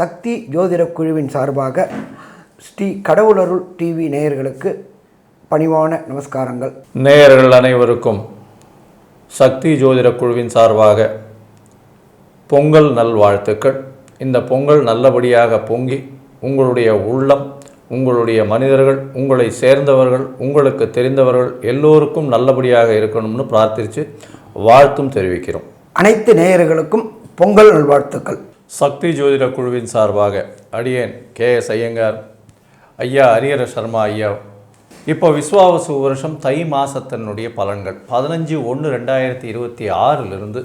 சக்தி ஜோதிட குழுவின் சார்பாக ஸ்ரீ கடவுளருள் டிவி நேயர்களுக்கு பணிவான நமஸ்காரங்கள். நேயர்கள் அனைவருக்கும் சக்தி ஜோதிட குழுவின் சார்பாக பொங்கல் நல்வாழ்த்துக்கள் இந்த பொங்கல் நல்லபடியாக பொங்கி உங்களுடைய உள்ளம் உங்களுடைய மனிதர்கள் உங்களை சேர்ந்தவர்கள் உங்களுக்கு தெரிந்தவர்கள் எல்லோருக்கும் நல்லபடியாக இருக்கணும்னு பிரார்த்தித்து வாழ்த்தும் தெரிவிக்கிறோம். அனைத்து நேயர்களுக்கும் பொங்கல் நல்வாழ்த்துக்கள். சக்தி ஜோதிட குழுவின் சார்பாக அடியேன் கே எஸ் ஐயங்கார். ஐயா அரியர சர்மா ஐயா. இப்போ விஸ்வாவசு வருஷம் தை மாதத்தினுடைய பலன்கள். பதினஞ்சு ஒன்று ரெண்டாயிரத்தி இருபத்தி ஆறிலிருந்து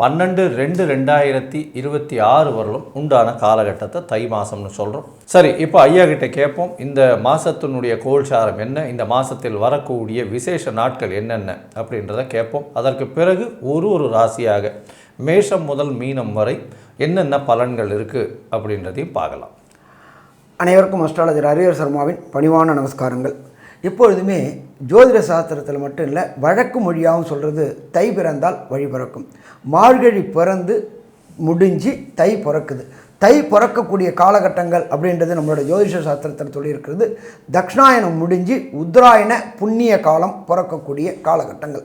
பன்னெண்டு ரெண்டு ரெண்டாயிரத்தி இருபத்தி ஆறு வரலும் உண்டான காலகட்டத்தை தை மாதம்னு சொல்கிறோம் சரி இப்போ ஐயா கிட்ட கேட்போம். இந்த மாதத்தினுடைய கோல்சாரம் என்ன? இந்த மாதத்தில் வரக்கூடிய விசேஷ நாட்கள் என்னென்ன? அப்படின்றத கேட்போம். அதற்கு பிறகு ஒரு ஒரு ராசியாக மேஷம் முதல் மீனம் வரை என்னென்ன பலன்கள் இருக்குது அப்படின்றதையும் பார்க்கலாம். அனைவருக்கும் அஸ்ட்ராலஜர் ஹரிஹர் சர்மாவின் பணிவான நமஸ்காரங்கள். எப்பொழுதுமே ஜோதிட சாஸ்திரத்தில் மட்டும் இல்லை வழக்கு மொழியாகவும் சொல்கிறது தை பிறந்தால் வழி பிறக்கும். மார்கழி பிறந்து முடிஞ்சு தை பிறக்குது. தை பிறக்கக்கூடிய காலகட்டங்கள் அப்படின்றது நம்மளோட ஜோதிஷ சாஸ்திரத்தில் சொல்லியிருக்கிறது. தக்ஷணாயனம் முடிஞ்சு உத்தராயண புண்ணிய காலம் பிறக்கக்கூடிய காலகட்டங்கள்.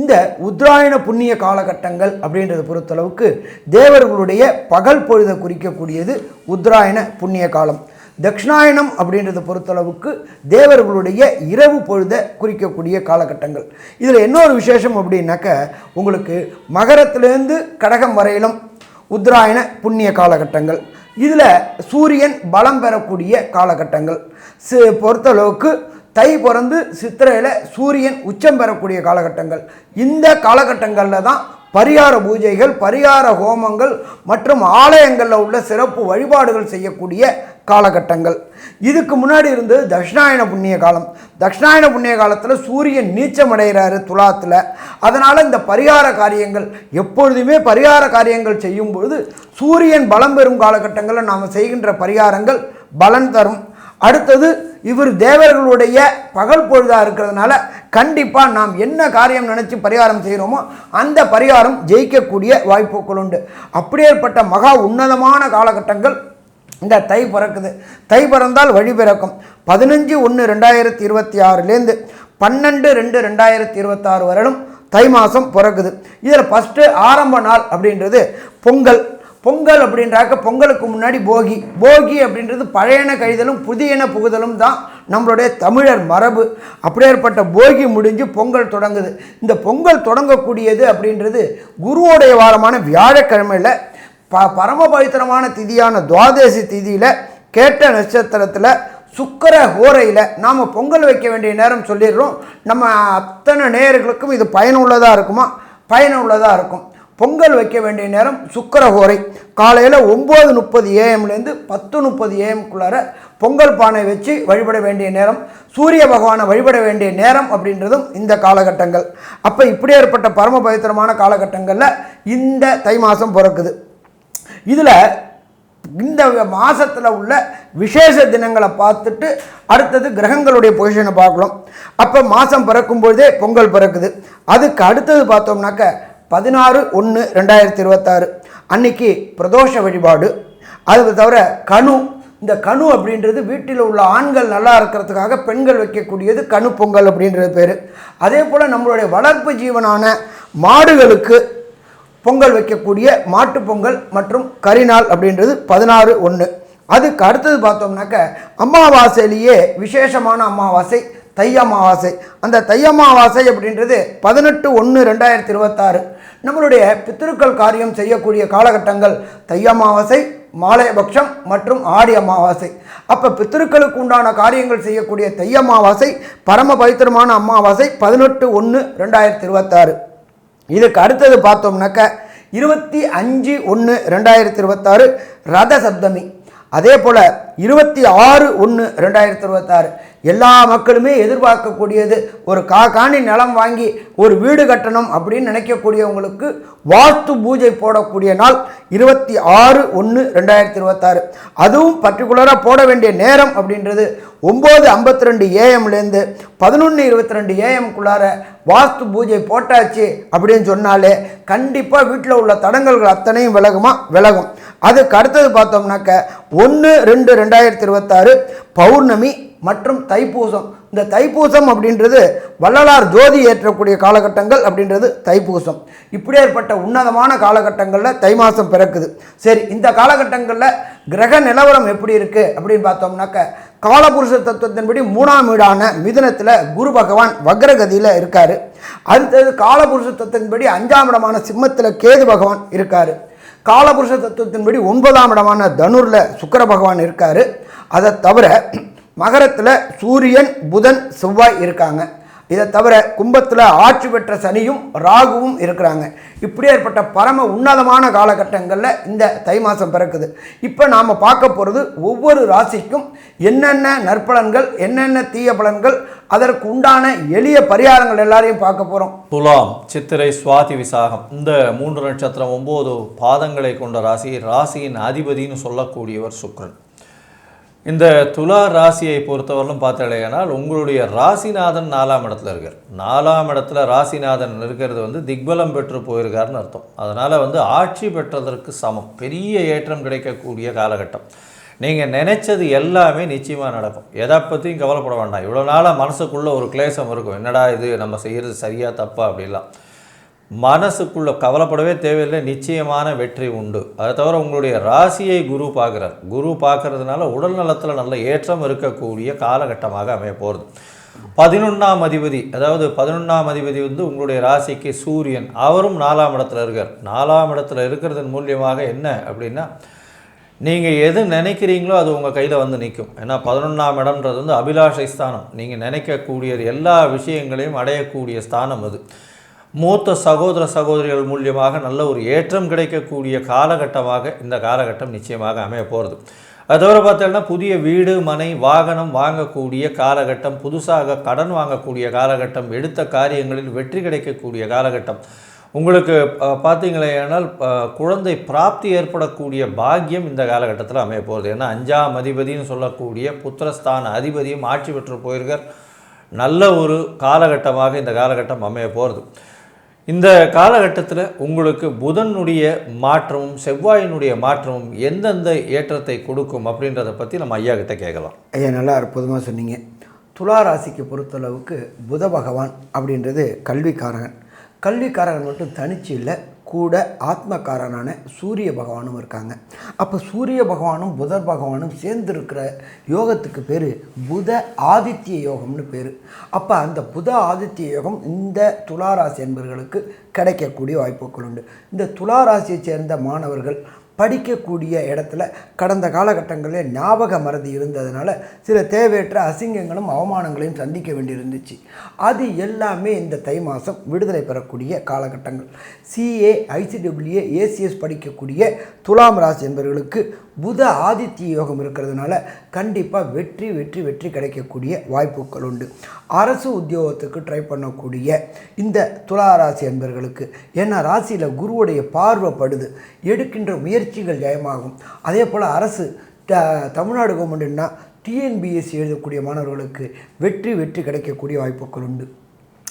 இந்த உத்ராயண புண்ணிய காலகட்டங்கள் அப்படின்றத பொறுத்தளவுக்கு தேவர்களுடைய பகல் பொழுதை குறிக்கக்கூடியது உத்தராயண புண்ணிய காலம். தக்ஷணாயனம் அப்படின்றத பொறுத்தளவுக்கு தேவர்களுடைய இரவு பொழுதை குறிக்கக்கூடிய காலகட்டங்கள். இதில் இன்னொரு விசேஷம் அப்படின்னாக்க உங்களுக்கு மகரத்திலேருந்து கடகம் வரையிலும் உத்தராயண புண்ணிய காலகட்டங்கள். இதில் சூரியன் பலம் பெறக்கூடிய காலகட்டங்கள். சி பொறுத்தளவுக்கு தை பிறந்து சித்திரையில் சூரியன் உச்சம் பெறக்கூடிய காலகட்டங்கள். இந்த காலகட்டங்களில் தான் பரிகார பூஜைகள் பரிகார ஹோமங்கள் மற்றும் ஆலயங்களில் உள்ள சிறப்பு வழிபாடுகள் செய்யக்கூடிய காலகட்டங்கள். இதுக்கு முன்னாடி இருந்து தட்சிணாயன புண்ணிய காலம். தட்சிணாயன புண்ணிய காலத்தில் சூரியன் நீச்சம் அடைகிறாரு துலாத்தில். அதனால் இந்த பரிகார காரியங்கள் எப்பொழுதுமே பரிகார காரியங்கள் செய்யும்பொழுது சூரியன் பலம் பெறும் காலகட்டங்களில் நாம் செய்கின்ற பரிகாரங்கள் பலன் தரும். அடுத்தது இவர் தேவர்களுடைய பகல் பொழுதாக இருக்கிறதுனால கண்டிப்பாக நாம் என்ன காரியம் நினச்சி பரிகாரம் செய்கிறோமோ அந்த பரிகாரம் ஜெயிக்கக்கூடிய வாய்ப்புகள் உண்டு. அப்படியேற்பட்ட மகா உன்னதமான காலகட்டங்கள் இந்த தை பிறக்குது. தை பிறந்தால் வழி பிறக்கும். பதினஞ்சு ஒன்று ரெண்டாயிரத்தி இருபத்தி ஆறுலேருந்து பன்னெண்டு ரெண்டு ரெண்டாயிரத்தி இருபத்தாறு வரலும் தை மாதம் பிறக்குது. இதில் ஃபஸ்ட்டு ஆரம்ப நாள் அப்படின்றது பொங்கல். பொங்கல் அப்படின்றாக்க பொங்கலுக்கு முன்னாடி போகி. போகி அப்படின்றது பழையன கழிதலும் புதியன புகுதலும் தான் நம்மளுடைய தமிழர் மரபு. அப்படியேற்பட்ட போகி முடிஞ்சு பொங்கல் தொடங்குது. இந்த பொங்கல் தொடங்கக்கூடியது அப்படின்றது குருவோடைய வாரமான வியாழக்கிழமையில் ப பரம பவித்திரமான திதியான துவாதசி திதியில் கேட்ட நட்சத்திரத்தில் சுக்கர ஹோரையில் நாம் பொங்கல் வைக்க வேண்டிய நேரம் சொல்லிடுறோம். நம்ம அத்தனை நேர்களுக்கும் இது பயனுள்ளதாக இருக்குமா? பயனுள்ளதாக இருக்கும். பொங்கல் வைக்க வேண்டிய நேரம் சுக்கர ஹோரை காலையில் ஒம்பது முப்பது ஏஎம்லேருந்து பத்து முப்பது ஏஎம்குள்ளார பொங்கல் பானை வச்சு வழிபட வேண்டிய நேரம் சூரிய பகவானை வழிபட வேண்டிய நேரம் அப்படின்றதும் இந்த காலகட்டங்கள். அப்போ இப்படி ஏற்பட்ட பரம பவித்திரமான காலகட்டங்களில் இந்த தை மாதம் பிறக்குது. இதில் இந்த மாதத்தில் உள்ள விசேஷ தினங்களை பார்த்துட்டு அடுத்தது கிரகங்களுடைய பொசிஷனை பார்க்கலாம் அப்போ மாதம் பிறக்கும்பொழுதே பொங்கல் பிறக்குது. அதுக்கு அடுத்தது பார்த்தோம்னாக்க பதினாறு ஒன்று ரெண்டாயிரத்தி இருபத்தாறு. அன்னைக்கு பிரதோஷ வழிபாடு. அது தவிர கணு இந்த கணு அப்படின்றது வீட்டில் உள்ள ஆண்கள் நல்லா இருக்கிறதுக்காக பெண்கள் வைக்கக்கூடியது கணு பொங்கல் அப்படின்றது பேர். அதே போல் நம்மளுடைய வளர்ப்பு ஜீவனான மாடுகளுக்கு பொங்கல் வைக்கக்கூடிய மாட்டுப் பொங்கல் மற்றும் கரிநாள் அப்படின்றது பதினாறு ஒன்று அதுக்கு அடுத்தது பார்த்தோம்னாக்க அமாவாசையிலேயே விசேஷமான அமாவாசை தை அமாவாசை. அந்த தை அமாவாசை அப்படின்றது பதினெட்டு ஒன்று ரெண்டாயிரத்தி இருபத்தாறு. நம்மளுடைய பித்திருக்கள் காரியம் செய்யக்கூடிய காலகட்டங்கள் தை அமாவாசை மாலையபக்ஷம் மற்றும் ஆடி அமாவாசை. அப்போ பித்திருக்களுக்கு உண்டான காரியங்கள் செய்யக்கூடிய தை அமாவாசை பரம பவித்திரமான அமாவாசை பதினெட்டு ஒன்று ரெண்டாயிரத்தி இருபத்தாறு. இதுக்கு அடுத்தது பார்த்தோம்னாக்க இருபத்தி அஞ்சு ஒன்று ரெண்டாயிரத்தி இருபத்தாறு ரத சப்தமி. அதே போல் இருபத்தி ஆறு ஒன்று ரெண்டாயிரத்தி இருபத்தாறு எல்லா மக்களுமே எதிர்பார்க்கக்கூடியது ஒரு கா காணி நிலம் வாங்கி ஒரு வீடு கட்டணும் அப்படின்னு நினைக்கக்கூடியவங்களுக்கு வாஸ்து பூஜை போடக்கூடிய நாள் இருபத்தி ஆறு ஒன்று ரெண்டாயிரத்தி இருபத்தாறு அதுவும் பர்டிகுலராக போட வேண்டிய நேரம் அப்படின்றது ஒம்பது ஐம்பத்தி ரெண்டு ஏஎம்லேருந்து பதினொன்று இருபத்தி ரெண்டு ஏஎம்குள்ளார வாஸ்து பூஜை போட்டாச்சு அப்படின்னு சொன்னாலே கண்டிப்பாக வீட்டில் உள்ள தடங்கல்கள் அத்தனையும் விலகுமா? விலகும். அதுக்கு அடுத்தது பார்த்தோம்னாக்க ஒன்று ரெண்டு ரெண்டாயிரத்தி இருபத்தாறு பௌர்ணமி மற்றும் தைப்பூசம். இந்த தைப்பூசம் அப்படின்றது வள்ளலார் ஜோதி ஏற்றக்கூடிய காலகட்டங்கள் அப்படின்றது தைப்பூசம். இப்படியேற்பட்ட உன்னதமான காலகட்டங்களில் தை மாதம் பிறக்குது. சரி இந்த காலகட்டங்களில் கிரக நிலவரம் எப்படி இருக்குது அப்படின்னு பார்த்தோம்னாக்க காலபுருஷ தத்துவத்தின்படி மூணாம் வீடான மிதுனத்தில் குரு பகவான் வக்ரகதியில் இருக்கார். அடுத்தது காலபுருஷ தத்துவத்தின்படி அஞ்சாம் இடமான சிம்மத்தில் கேது பகவான் இருக்கார். காலபுருஷ தத்துவத்தின்படி ஒன்பதாம் இடமான தனுரில் சுக்கர பகவான் இருக்கார். அதை தவிர மகரத்தில் சூரியன் புதன் செவ்வாய் இருக்காங்க. இதை தவிர கும்பத்தில் ஆட்சி பெற்ற சனியும் ராகுவும் இருக்கிறாங்க. இப்படி ஏற்பட்ட பரம உன்னதமான காலகட்டங்களில் இந்த தை மாதம் பிறக்குது. இப்போ நாம் பார்க்க போகிறது ஒவ்வொரு ராசிக்கும் என்னென்ன நற்பலன்கள் என்னென்ன தீய பலன்கள் அதற்கு உண்டான எளிய பரிகாரங்கள் எல்லாரையும் பார்க்க போகிறோம் துலாம் சித்திரை சுவாதி விசாகம். இந்த மூன்று நட்சத்திரம் ஒம்பது பாதங்களை கொண்ட ராசி ராசியின் அதிபதின்னு சொல்லக்கூடியவர் சுக்கிரன் இந்த துலா ராசியை பொறுத்தவரையிலும் பார்த்தாலேனால் உங்களுடைய ராசிநாதன் நாலாம் இடத்துல இருக்கார். நாலாம் இடத்துல ராசிநாதன் இருக்கிறது வந்து திக்பலம் பெற்று போயிருக்காருன்னு அர்த்தம். அதனால் வந்து ஆட்சி பெற்றதற்கு சமம். பெரிய ஏற்றம் கிடைக்கக்கூடிய காலகட்டம். நீங்கள் நினைச்சது எல்லாமே நிச்சயமாக நடக்கும். எதை பற்றியும் கவலைப்பட வேண்டாம். இவ்வளோ நாளாக மனசுக்குள்ளே ஒரு கிளேசம் இருக்கும். என்னடா இது? நம்ம செய்கிறது சரியாக தப்பா அப்படிலாம். மனசுக்குள்ள கவலைப்படவே தேவையில்லை நிச்சயமான வெற்றி உண்டு. அதை தவிர உங்களுடைய ராசியை குரு பார்க்குறார். குரு பார்க்கறதுனால உடல் நலத்தில் நல்ல ஏற்றம் இருக்கக்கூடிய காலகட்டமாக அமைய போகிறது பதினொன்றாம் அதிபதி அதாவது பதினொன்றாம் அதிபதி வந்து உங்களுடைய ராசிக்கு சூரியன். அவரும் நாலாம் இடத்துல இருக்கார். நாலாம் இடத்துல இருக்கிறதன் மூலியமாக என்ன அப்படின்னா நீங்கள் எது நினைக்கிறீங்களோ அது உங்கள் கையில் வந்து நிற்கும் ஏன்னா பதினொன்றாம் இடம்ன்றது வந்து அபிலாஷை ஸ்தானம். நீங்கள் நினைக்கக்கூடியது எல்லா விஷயங்களையும் அடையக்கூடிய ஸ்தானம் அது. மூத்த சகோதர சகோதரிகள் மூலியமாக நல்ல ஒரு ஏற்றம் கிடைக்கக்கூடிய காலகட்டமாக இந்த காலகட்டம் நிச்சயமாக அமைய போகிறது அது தவிர பார்த்தோம்னா புதிய வீடு மனை வாகனம் வாங்கக்கூடிய காலகட்டம் புதுசாக கடன் வாங்கக்கூடிய காலகட்டம் எடுத்த காரியங்களில் வெற்றி கிடைக்கக்கூடிய காலகட்டம். உங்களுக்கு பார்த்தீங்களேனால் குழந்தை பிராப்தி ஏற்படக்கூடிய பாக்கியம் இந்த காலகட்டத்தில் அமைய போகிறது ஏன்னா அஞ்சாம் அதிபதினு சொல்லக்கூடிய புத்திரஸ்தான அதிபதியும் ஆட்சி பெற்று போயிருக்கார். நல்ல ஒரு காலகட்டமாக இந்த காலகட்டம் அமைய போகிறது இந்த காலகட்டத்தில் உங்களுக்கு புதனுடைய மாற்றமும் செவ்வாயினுடைய மாற்றமும் எந்தெந்த ஏற்றத்தை கொடுக்கும் அப்படின்றத பற்றி நம்ம ஐயா கிட்ட கேட்கலாம். ஐயா நல்லா அற்புதமாக சொன்னீங்க. துலா ராசிக்கு பொறுத்தளவுக்கு புத பகவான் அப்படின்றது கல்விக்காரகன். கல்விக்காரகன் மட்டும் தனிச்சு இல்லை. கூட ஆத்மக்காரனான சூரிய பகவானும் இருக்காங்க. அப்போ சூரிய பகவானும் புதர் பகவானும் சேர்ந்து இருக்கிற யோகத்துக்கு பேர் புத ஆதித்ய யோகம்னு பேர். அப்போ அந்த புத ஆதித்ய யோகம் இந்த துளாராசி என்பவர்களுக்கு கிடைக்கக்கூடிய வாய்ப்புகள் உண்டு. இந்த துளாராசியை சேர்ந்த மாணவர்கள் படிக்கக்கூடிய இடத்துல கடந்த காலகட்டங்களில் ஞாபக மறதி இருந்ததுனால சில தேவையற்ற அசிங்கங்களும் அவமானங்களையும் சந்திக்க வேண்டியிருந்துச்சு. அது எல்லாமே இந்த தை மாதம் விடுதலை பெறக்கூடிய காலகட்டங்கள். சிஏ ஐசிடபிள்யூஏ ஏசிஎஸ் படிக்கக்கூடிய துலாம் ராசி என்பவர்களுக்கு புத ஆதித்ய யோகம் இருக்கிறதுனால கண்டிப்பாக வெற்றி வெற்றி வெற்றி கிடைக்கக்கூடிய வாய்ப்புகள் உண்டு. அரசு உத்தியோகத்துக்கு ட்ரை பண்ணக்கூடிய இந்த துலா ராசி என்பர்களுக்கு ஏன்னா ராசியில் குருவுடைய பார்வைப்படுது. எடுக்கின்ற முயற்சி முயற்சிகள் ஜெயமாகும். அதே போல் அரசு த தமிழ்நாடு கவர்மெண்ட்னா டிஎன்பிஎஸ்சி எழுதக்கூடிய மாணவர்களுக்கு வெற்றி வெற்றி கிடைக்கக்கூடிய வாய்ப்புகள் உண்டு.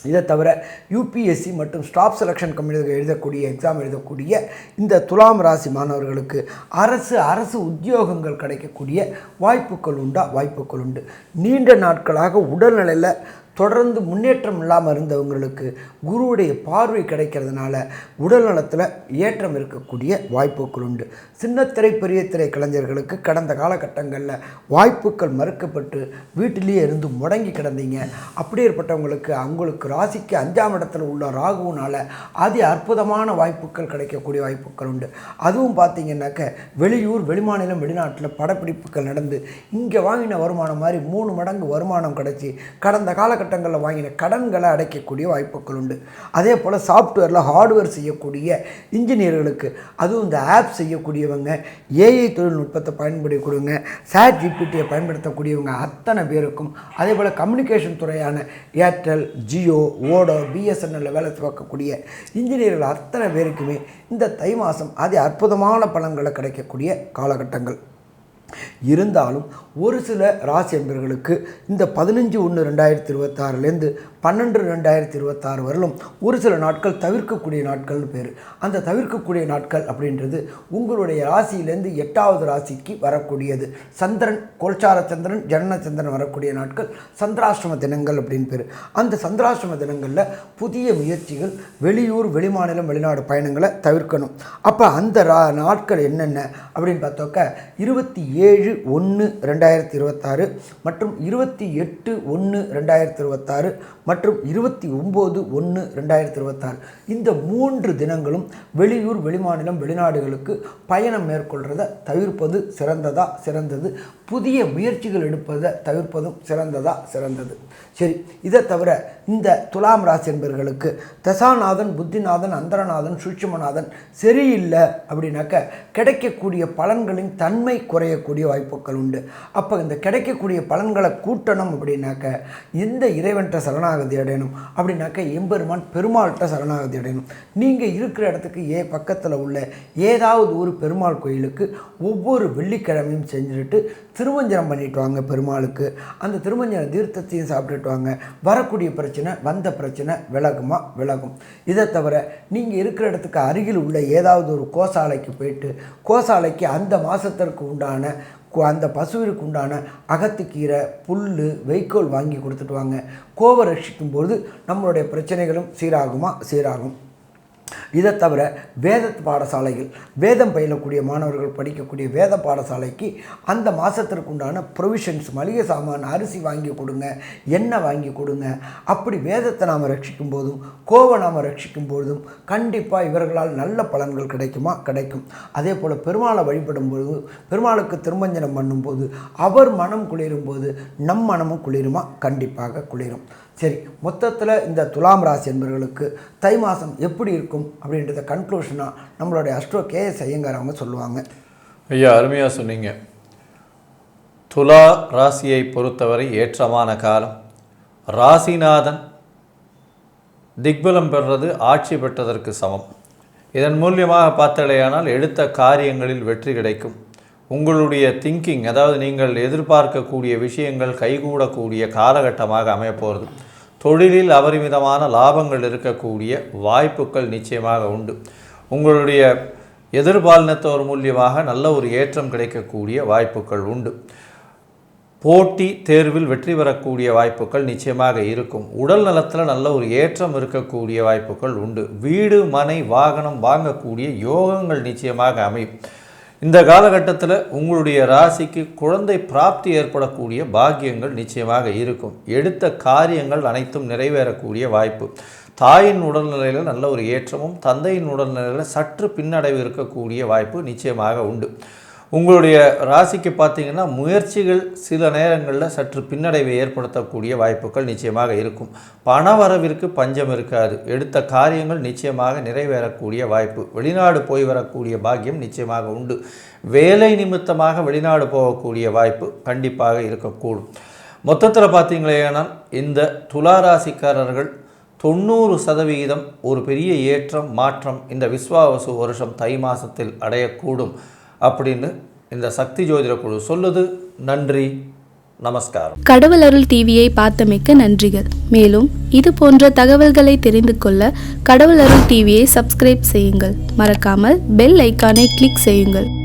இதை தவிர யூபிஎஸ்சி மற்றும் ஸ்டாப் செலெக்ஷன் கமிட்டி எழுதக்கூடிய எக்ஸாம் எழுதக்கூடிய இந்த துலாம் ராசி மாணவர்களுக்கு அரசு அரசு உத்தியோகங்கள் கிடைக்கக்கூடிய வாய்ப்புகள் உண்டா? வாய்ப்புகள் உண்டு. நீண்ட நாட்களாக உடல்நிலையில் தொடர்ந்து முன்னேற்றம் இல்லாமல் இருந்தவங்களுக்கு குருவுடைய பார்வை கிடைக்கிறதுனால உடல் நலத்தில் ஏற்றம் இருக்கக்கூடிய வாய்ப்புகள் உண்டு. சின்னத்திரை பெரிய திரை கலைஞர்களுக்கு கடந்த காலகட்டங்களில் வாய்ப்புகள் மறுக்கப்பட்டு வீட்டிலேயே இருந்து முடங்கி கிடந்தீங்க. அப்படி ஏற்பட்டவங்களுக்கு அவங்களுக்கு ராசிக்கு அஞ்சாம் இடத்துல உள்ள ராகுனால் அதி அற்புதமான வாய்ப்புகள் கிடைக்கக்கூடிய வாய்ப்புகள் உண்டு. அதுவும் பார்த்தீங்கன்னாக்க வெளியூர் வெளிமாநிலம் வெளிநாட்டில் படப்பிடிப்புகள் நடந்து இங்கே வாங்கின வருமானம் மாதிரி மூணு மடங்கு வருமானம் கிடச்சி கடந்த காலகட்டங்களில் வாங்கின கடன்களை அடைக்கக்கூடிய வாய்ப்புகள் உண்டு. அதே போல் சாஃப்ட்வேரில் ஹார்ட்வேர் செய்யக்கூடிய இன்ஜினியர்களுக்கு அதுவும் இந்த ஆப் செய்யக்கூடியவங்க ஏஐ தொழில்நுட்பத்தை பயன்படுத்தக்கூடியவங்க சேட் ஜிபிடியை பயன்படுத்தக்கூடியவங்க அத்தனை பேருக்கும் அதே போல் கம்யூனிகேஷன் துறையான ஏர்டெல் ஜியோ ஓடோ பிஎஸ்என்எல்ல வேலை பார்க்கக்கூடிய இன்ஜினியர்கள் அத்தனை பேருக்குமே இந்த தை மாதம் அதி அற்புதமான பலன்களை கிடைக்கக்கூடிய காலகட்டங்கள். இருந்தாலும் ஒரு சில ராசி அன்பர்களுக்கு இந்த பதினஞ்சு ஒன்று ரெண்டாயிரத்தி இருபத்தாறுலேருந்து பன்னெண்டு ரெண்டாயிரத்தி இருபத்தாறு வரலும் ஒரு சில நாட்கள் தவிர்க்கக்கூடிய நாட்கள்னு பேர். அந்த தவிர்க்கக்கூடிய நாட்கள் அப்படின்றது உங்களுடைய ராசியிலேருந்து எட்டாவது ராசிக்கு வரக்கூடியது. சந்திரன் கோல்சார சந்திரன் ஜனனச்சந்திரன் வரக்கூடிய நாட்கள் சந்திராஷ்டம தினங்கள் அப்படின்னு பேர். அந்த சந்திராஷ்டம தினங்களில் புதிய முயற்சிகள் வெளியூர் வெளிமாநிலம் வெளிநாடு பயணங்களை தவிர்க்கணும். அப்போ அந்த ரா நாட்கள் என்னென்ன அப்படின்னு பார்த்தோக்க இருபத்தி ஏழு ஒன்று ரெண்டாயிரத்தி இருபத்தாறு மற்றும் இருபத்தி எட்டு ஒன்று ரெண்டாயிரத்தி இருபத்தாறு மற்றும் இருபத்தி ஒம்பது ஒன்று ரெண்டாயிரத்தி இருபத்தாறு. இந்த மூன்று தினங்களும் வெளியூர் வெளிமாநிலம் வெளிநாடுகளுக்கு பயணம் மேற்கொள்கிறத தவிர்ப்பது சிறந்ததா சிறந்தது? புதிய முயற்சிகள் எடுப்பதை தவிர்ப்பதும் சிறந்ததா சிறந்தது? சரி இதை தவிர இந்த துலாம் ராசி என்பவர்களுக்கு தசாநாதன் புத்திநாதன் அந்தரநாதன் சூட்சுமநாதன் சரியில்லை அப்படின்னாக்க கிடைக்கக்கூடிய பலன்களின் தன்மை கிடைக்கக்கூடிய வாய்ப்புகள் உண்டு. அப்போ இந்த கிடைக்கக்கூடிய பலன்களை கூட்டணும் அப்படின்னாக்க எந்த இறைவன்கிட்ட சரணாகதி அடையணும்? அப்படின்னாக்க எம்பெருமான் பெருமாள்கிட்ட சரணாகதி அடையணும். நீங்கள் இருக்கிற இடத்துக்கு ஏ பக்கத்தில் உள்ள ஏதாவது ஒரு பெருமாள் கோயிலுக்கு ஒவ்வொரு வெள்ளிக்கிழமையும் செஞ்சுட்டு திருமஞ்சனம் பண்ணிட்டு வாங்க பெருமாளுக்கு. அந்த திருமஞ்சன தீர்த்தத்தையும் சாப்பிட்டுட்டு வாங்க. வரக்கூடிய பிரச்சனை வந்த பிரச்சனை விலகுமா? விலகும். இதை தவிர நீங்கள் இருக்கிற இடத்துக்கு அருகில் உள்ள ஏதாவது ஒரு கோசாலைக்கு போயிட்டு கோசாலைக்கு அந்த மாதத்திற்கு உண்டான அந்த பசுவிற்கு உண்டான அகத்துக்கீரை புல் வைக்கோல் வாங்கி கொடுத்துட்டு வாங்க. கோவ ரட்சிக்கும் பொழுது நம்மளுடைய பிரச்சனைகளும் சீராகுமா? சீராகும். இதை தவிர வேத பாடசாலைகள் வேதம் பயிலக்கூடிய மாணவர்கள் படிக்கக்கூடிய வேத பாடசாலைக்கு அந்த மாதத்திற்கு உண்டான ப்ரொவிஷன்ஸ் மளிகை சாமான் அரிசி வாங்கி கொடுங்க எண்ணெய் வாங்கி கொடுங்க. அப்படி வேதத்தை நாம் ரட்சிக்கும் போதும் கோவை நாம் ரட்சிக்கும் போதும் கண்டிப்பாக இவர்களால் நல்ல பலன்கள் கிடைக்குமா? கிடைக்கும். அதே போல் பெருமாளை வழிபடும் போது பெருமாளுக்கு திருமஞ்சனம் பண்ணும்போது அவர் மனம் குளிரும் போது நம் மனமும் குளிருமா? கண்டிப்பாக குளிரும். சரி மொத்தத்தில் இந்த துலாம் ராசி என்பவர்களுக்கு தை மாதம் எப்படி இருக்கும் அப்படின்றத கன்க்ளூஷனாக நம்மளுடைய அஸ்ட்ரோ கேஎஸ் ஐயங்கார் அவங்க சொல்லுவாங்க. ஐயா அருமையாக சொன்னீங்க. துலா ராசியை பொறுத்தவரை ஏற்றமான காலம். ராசிநாதன் திக்பலம் பெறுறது ஆட்சி பெற்றதற்கு சமம். இதன் மூலியமாக பார்த்தலையானால் எடுத்த காரியங்களில் வெற்றி கிடைக்கும். உங்களுடைய திங்கிங் அதாவது நீங்கள் எதிர்பார்க்கக்கூடிய விஷயங்கள் கைகூடக்கூடிய காலகட்டமாக அமையப்போகிறது தொழிலில் அபரிமிதமான லாபங்கள் இருக்கக்கூடிய வாய்ப்புகள் நிச்சயமாக உண்டு. உங்களுடைய எதிர்பாலினத்தோர் மூலியமாக நல்ல ஒரு ஏற்றம் கிடைக்கக்கூடிய வாய்ப்புகள் உண்டு. போட்டி தேர்வில் வெற்றி பெறக்கூடிய வாய்ப்புகள் நிச்சயமாக இருக்கும். உடல் நலத்தில் நல்ல ஒரு ஏற்றம் இருக்கக்கூடிய வாய்ப்புகள் உண்டு. வீடு மனை வாகனம் வாங்கக்கூடிய யோகங்கள் நிச்சயமாக அமையும். இந்த காலகட்டத்தில் உங்களுடைய ராசிக்கு குழந்தை பிராப்தி ஏற்படக்கூடிய பாக்கியங்கள் நிச்சயமாக இருக்கும். எடுத்த காரியங்கள் அனைத்தும் நிறைவேறக்கூடிய வாய்ப்பு. தாயின் உடல்நிலையில் நல்ல ஒரு ஏற்றமும் தந்தையின் உடல்நிலையில் சற்று பின்னடைவு இருக்கக்கூடிய வாய்ப்பு நிச்சயமாக உண்டு. உங்களுடைய ராசிக்கு பார்த்தீங்கன்னா முயற்சிகள் சில நேரங்களில் சற்று பின்னடைவை ஏற்படுத்தக்கூடிய வாய்ப்புகள் நிச்சயமாக இருக்கும். பண வரவிற்கு பஞ்சம் இருக்காது. எடுத்த காரியங்கள் நிச்சயமாக நிறைவேறக்கூடிய வாய்ப்பு. வெளிநாடு போய் வரக்கூடிய பாக்கியம் நிச்சயமாக உண்டு. வேலை நிமித்தமாக வெளிநாடு போகக்கூடிய வாய்ப்பு கண்டிப்பாக இருக்கக்கூடும். மொத்தத்தில் பார்த்தீங்களேனால் இந்த துலா ராசிக்காரர்கள் தொண்ணூறு சதவிகிதம் ஒரு பெரிய ஏற்றம் மாற்றம் இந்த விஸ்வாவசு வருஷம் தை மாதத்தில் அடையக்கூடும். அப்படின்னு இந்த சக்தி ஜோதிட குழு சொல்லுது. நன்றி. நமஸ்காரம். கடவுள் அருள் டிவியை பார்த்தமைக்க நன்றிகள். மேலும் இது போன்ற தகவல்களை தெரிந்து கொள்ள கடவுள் அருள் டிவியை சப்ஸ்கிரைப் செய்யுங்கள். மறக்காமல் பெல் ஐக்கானை கிளிக் செய்யுங்கள்.